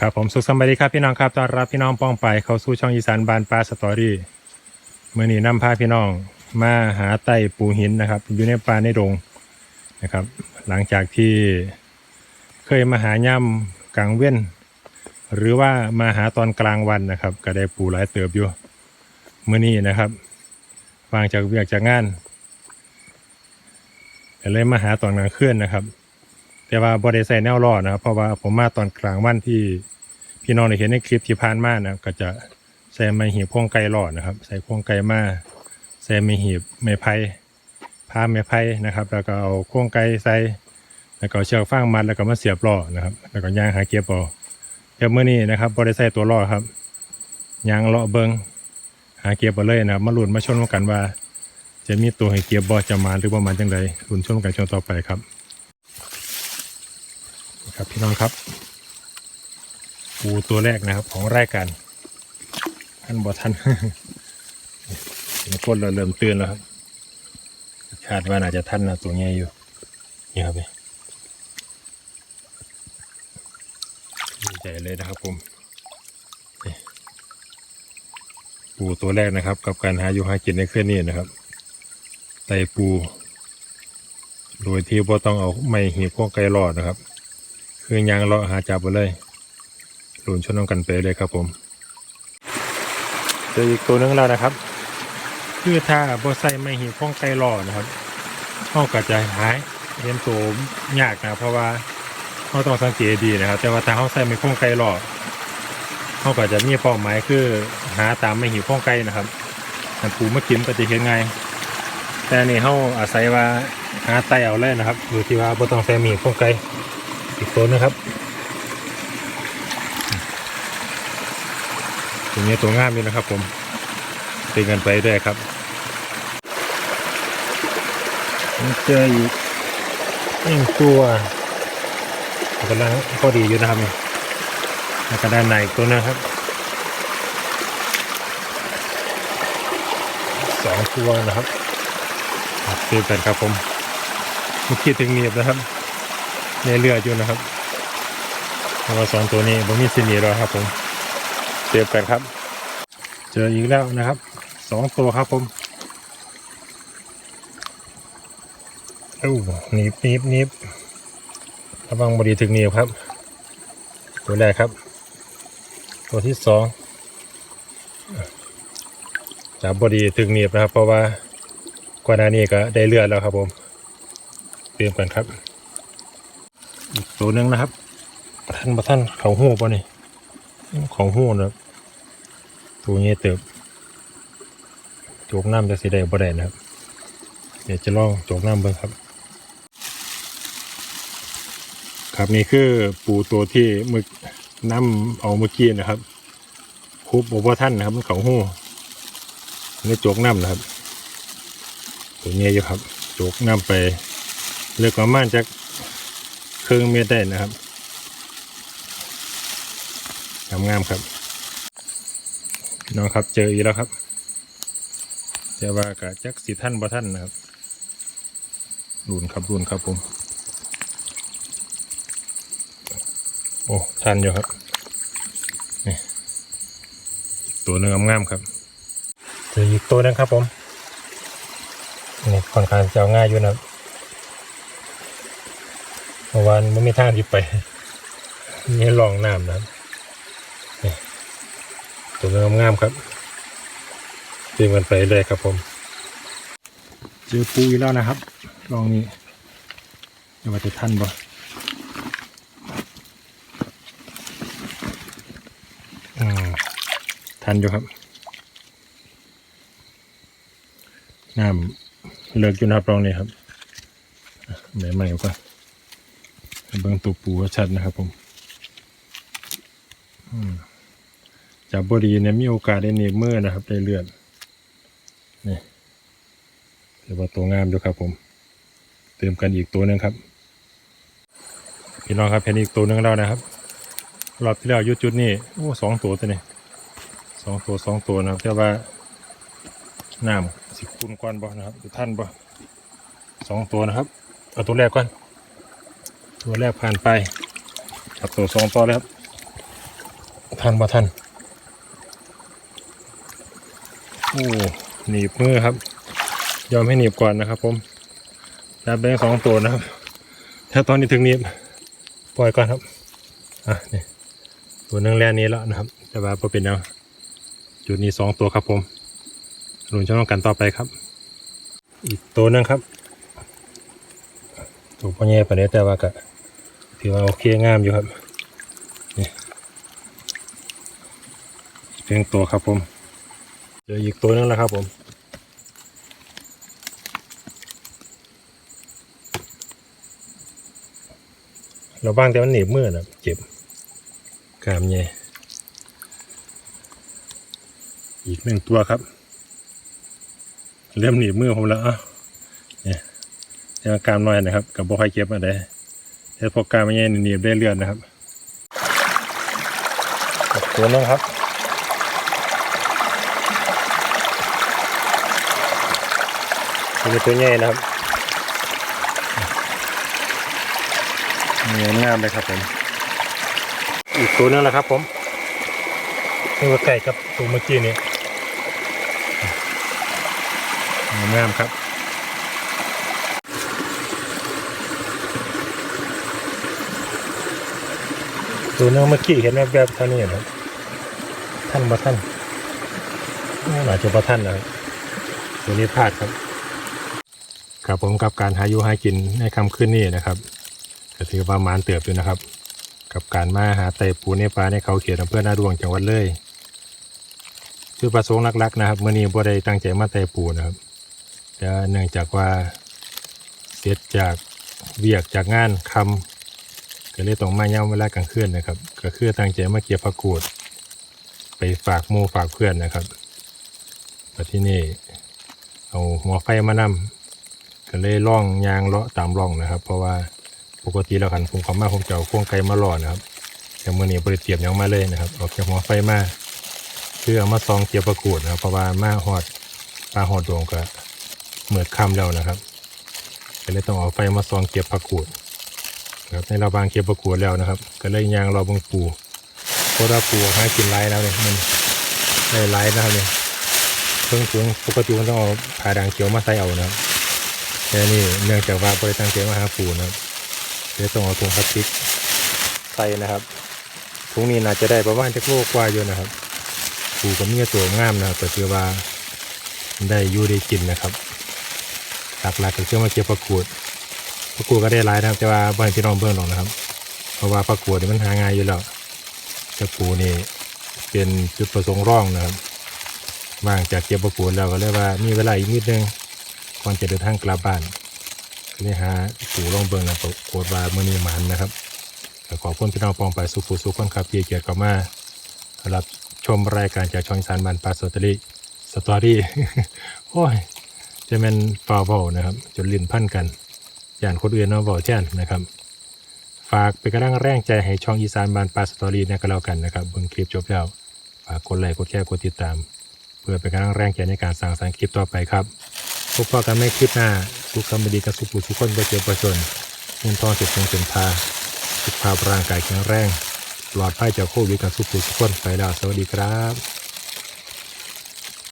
ครับผมสุขสบายดีครับพี่น้องครับต้อนรับพี่น้องป้องไปเข้าสู่ช่องอีสานบานปลาสตอรี่เมื่อนี้นำพาพี่น้องมาหาไต่ปูหินนะครับ อยู่ในป่าในดงนะครับ หลังจากที่เคยมาหาย่ำกลางเว้นหรือว่ามาหาตอนกลางวันนะครับ ก็ได้ปูหลายเติบอยู่เมื่อนี้นะครับวางจากเวียกจากงานก็เลยมาหาตอนกลางคืนนะครับ แต่ว่าบริใส่แนวรอดนะครับ เพราะว่าผมมาตอนกลางวันที่พี่น้องได้เห็นในคลิปที่ผ่านมานะก็จะใส่ไม้หีบพวงไก่รอดนะครับ ใส่พวงไก่มาใส่ไม้หีบไม้ไผ่ผ้าไม้ไผ่นะครับ แล้วก็เอาพวงไก่ใส่แล้วก็เชือกฟางมัดแล้วก็มาเสียบรอนะครับ แล้วก็ย่างหาเกียร์ปอเดี๋ยวเมื่อนี้นะครับบริใส่ตัวรอดครับย่างเลาะเบิงหาเกียร์ปอเลยนะครับมาลุ้นมาชนกันว่า จะมีตัวให้เกียร์บอจะมาหรือว่ามันจังไดลุ้นชนกันชนต่อไปครับ ครับพี่น้องครับ ปูตัวแรกนะครับ ของรายการท่านบอท่านเห็นคนเราเริ่มตื่นแล้วครับคาดว่าน่าจะท่านนะตัวใหญ่อยู่นี่ครับพี่ดีใจเลยนะครับผมปูตัวแรกนะครับ กับการหาอยู่หากินในเครื่องนี้นะครับไตปู โดยที่บ่ต้องเอาไม้หีบพวกไก่รอดนะครับ คือยางเลาะหาจับไปเลยหลุนชนกันไปเลยครับผมเจออีกตัวหนึงแล้วนะครับ คือถ้าบ่ใส่ไม่หีพ้องไก่รอดนะครับเขาก็จะหายเห็นตัวยากนะเพราะว่าเขาต้องสังเกตดีนะครับ แต่ว่าถ้าเขาใส่ไม่พ้องไก่รอดเขาก็จะมีเป้าหมายคือหาตามไม่หีพ้องไก่นะครับอันปูมากินก็จะเห็นไงายแต่นี่เขาอาศัยว่าหาไตเอาเลยนะครับโดยที่ว่าบ่ต้องใส่มีพ้องไก่ อีกตัวนะครับตัวนี้ตัวงามเลยนะครับ ผมตีกันไปด้วยครับผมเจออีกหนึ่งตัวกำลังพอดีอยู่นะครับนี่แล้วก็ด้านในอีกตัวนะครับสองตัวนะครับเตีกันครับผมเมื่อกี้ถึงเนียบนะครับ ในเรืออยู่นะครับเราะว่าสองตัวนี้ผมมีสินีแล้วครับ ผมเตียบกันครับ เจออีกแล้วนะครับสองตัวครับผมโอ้หนีบหนีบหนีบระวังบดีถึงหนีบครับ ตัวแรกครับ ตัวที่สองจับบดีถึงหนีบนะครับ เพราะว่าก่อนหน้านี้ก็ได้เลือดแล้วครับผมเตรียมกันครับ อีกตัวหนึ่งนะครับท่านมาท่านเขาหูป่ะนี่ของหูนะครับตัวนี้เติบโจกน้ำจะสีแดงบ่ได้นะครับ เดี๋ยวจะลองโจกน้ำเบิ่งครับ ครับนี่คือปูตัวที่มึกน้ำเอาเมื่อกี้นะครับคุบโอเวอร์ท่านนะครับเขาหูนี่โจกน้ำนะครับ ตัวนี้อยู่ครับโจกน้ำไปเลือกประมาณจาก ครื่งเมตรได้นะครับงามงามครับน้องครับเจออีกแล้วครับแต่ว่ากะจักสีท่านบ่ท่านนะครับรุนครับรุนครับผม โอ้ท่านอยู่ครับนี่ตัวหนึงงามๆครับเจออีกตัวหนึงครับผมนี่ค่อนข้างจะเอาง่ายอยู่นะครับ มื่อวานมันไม่ทางที่ไปนี่ลองน้ำนะตัวงามงามๆครับเตรียมกันไปเลยครับผม เจอปูอีกแล้วนะครับ ลองนี้จะว่าจะทันบ่ทันอยู่ครับ น้ำเลิกอยู่นะครับลองนี้ครับใหม่ๆก่อ เบิ่งตัวปูชัดนะครับผมจากบดีเนี่ยมีโอกาสได้เนบมือนะครับ ได้เลือดนี่ถือว่าตัวงามอยู่ครับผม เติมกันอีกตัวหนึงครับ พี่น้องครับเห็นอีกตัวหนึงแล้วนะครับรอบที่แล้วยุดจุดนี่โอ้สองตัวตัวนี้สองตัวสองตัวนะครับแต่ว่าน้ำสิคุณกวนบ่นะครับอยู่ท่านบ่สองตัวนะครับเอาตัวแรกก่อน ตัวแรกผ่านไปจับตัวสองตัวแล้วทันบ่ทันโอ้หนีบมือครับ ยอมให้หนีบก่อนนะครับ ผมจับได้สองตัวนะครับ ถ้าตอนนี้ถึงหนีบปล่อยก่อนครับอะนี่ตัวนึงแล่นนี้แล้วนะครับ แต่ว่าพอเป็นแล้วจุดนี้สองตัวครับผมลุ้นช่องกันต่อไปครับ อีกตัวหนึงครับตัวพ่อแย่ไปเลยแต่ว่าก็ ถือว่าโอเคงามอยู่ครับนี่เพียงตัวครับผมเจออีกตัวนึงแล้วครับผมเราบ้างแต่มันหนีบมือนะเจ็บกามแย่อีกหนึ่งตัวครับ เริ่มหนีบมือผมแล้วอะเนี่ยแต่ว่ากามน้อยนะครับ กับบ่ค่อยเจ็บอะไร แต่พอกรามแย่นี่หนีบได้เลือดนะครับอีกตัวนึงครับเป็นตัวใหญ่นะครับเงี้ยงามเลยครับผม อีกตัวนึงแหละครับผมนี่ว่าไก่กับตัวเมื่อกี้นี้งามครับ ตัวนึงเมื่อกี้เห็นแบบแบบๆเท่านี้นะครับท่านบ่ท่านอาจจะบ่ท่านนะตัวนี้พลาดครับครับผมกับการหาอยู่หากินในคำขึ้นนี้นะครับก็ถือว่ามานเติบอยู่นะครับ กับการมาหาไต่ปูในปลาในเขาเขียนอำเภอนาดวงจังหวัดเลยคือประสงค์หลักๆนะครับเมื่อนี้บ่ได้ตั้งใจมาไต่ปูนะครับแต่เนื่องจากว่าเสร็จจากเวียกจากงานคำ ก็เลยต้องมาย่ำเวลากลางคืนนะครับ ก็คือตั้งใจมาเก็บผักกูด ไปฝากหมูฝากเพื่อนนะครับแต่ที่นี่เอาหัวไฟมานำก็เลยล่องยางเลาะตามร่องนะครับ เพราะว่าปกติแล้วคันผมเขามาผมจะเอาควงไก่มาหล่อนะครับแต่เมื่อนี้บริเตรียมยังมาเลยนะครับเอาแค่หัวไฟมาเพื่อเอามาซองเกียวประกูดนะครับ เพราะว่ามาหอดปลาหอดดวงก็เหมือดค่ำแล้วนะครับก็เลยต้องเอาไฟมาซองเก็บผักกูด นะครับในเราบางเก็บผักกูดแล้วนะครับ ก็เลยยางรอเบงปูเพราะว่าปูหากินไรแล้วเนี่ยมันได้ไรนะครับเนี่ยเพิ่งถึงปกติมันต้องเอาผ่าด่างเขียวมาใส่เอานะครับแค่นี้เนื่องจากว่าบริตั้งใจมาหาปูนะครับเดี๋ยวต้องเอาถุงพลาสติกใส่นะครับถุงนี้น่าจะได้ประมาณจะโลกว่าอยู่นะครับปูกับเมียตัวงามนะครับแต่คือว่าได้อยู่ได้กินนะครับหลักๆก็คือมาเก็บประกวด ประกวดก็ได้หลายนะครับ แต่ว่าบ้านพี่น้องเบื้องหรอกนะครับ เพราะว่าประกวดนี่มันหาง่ายอยู่แล้วแต่ปูนี่เป็นจุดประสงค์ร่องนะครับว่างจากเก็บประกวดแล้วก็เลยว่ามีเวลาอีกนิดนึงก่อนจะเดินทางกลับบ้านก็เลยหาปู่ลองเบิ่งนะปรากฏว่ามื่อนี้มันนะครับขอพ้นพี่น้องปองไปสุขสุขคนครับพี่เกียรติกลับมารับชมรายการจากช่องสานบันปาสตอรี่สตอรี่โอ้ยจะเป็นฟาวเบานะครับจนลิ้นพันกัน ย่างคนอื่นเนาะบอกแจ้นนะครับ ฝากเป็นกำลังแรงใจให้ช่องอีสานบานปลาสตอรี่นะก็แล้วกันนะครับเบิ่งคลิปจบแล้วฝากกดไลค์กดแชร์กดติดตาม เพื่อเป็นกำลังแรงใจในการสร้างสรรค์คลิปต่อไปครับพบกันไม่คลิปหน้าสุขคำดีกับสุขผู้ทุกคนไปเจอประชนเงินทองเสร็จเงินเสร็จพาสุขภาพร่างกายแข็งแรงปลอดภัยจากโควิดกับสุขผู้ทุกคนไปแล้วสวัสดีครับ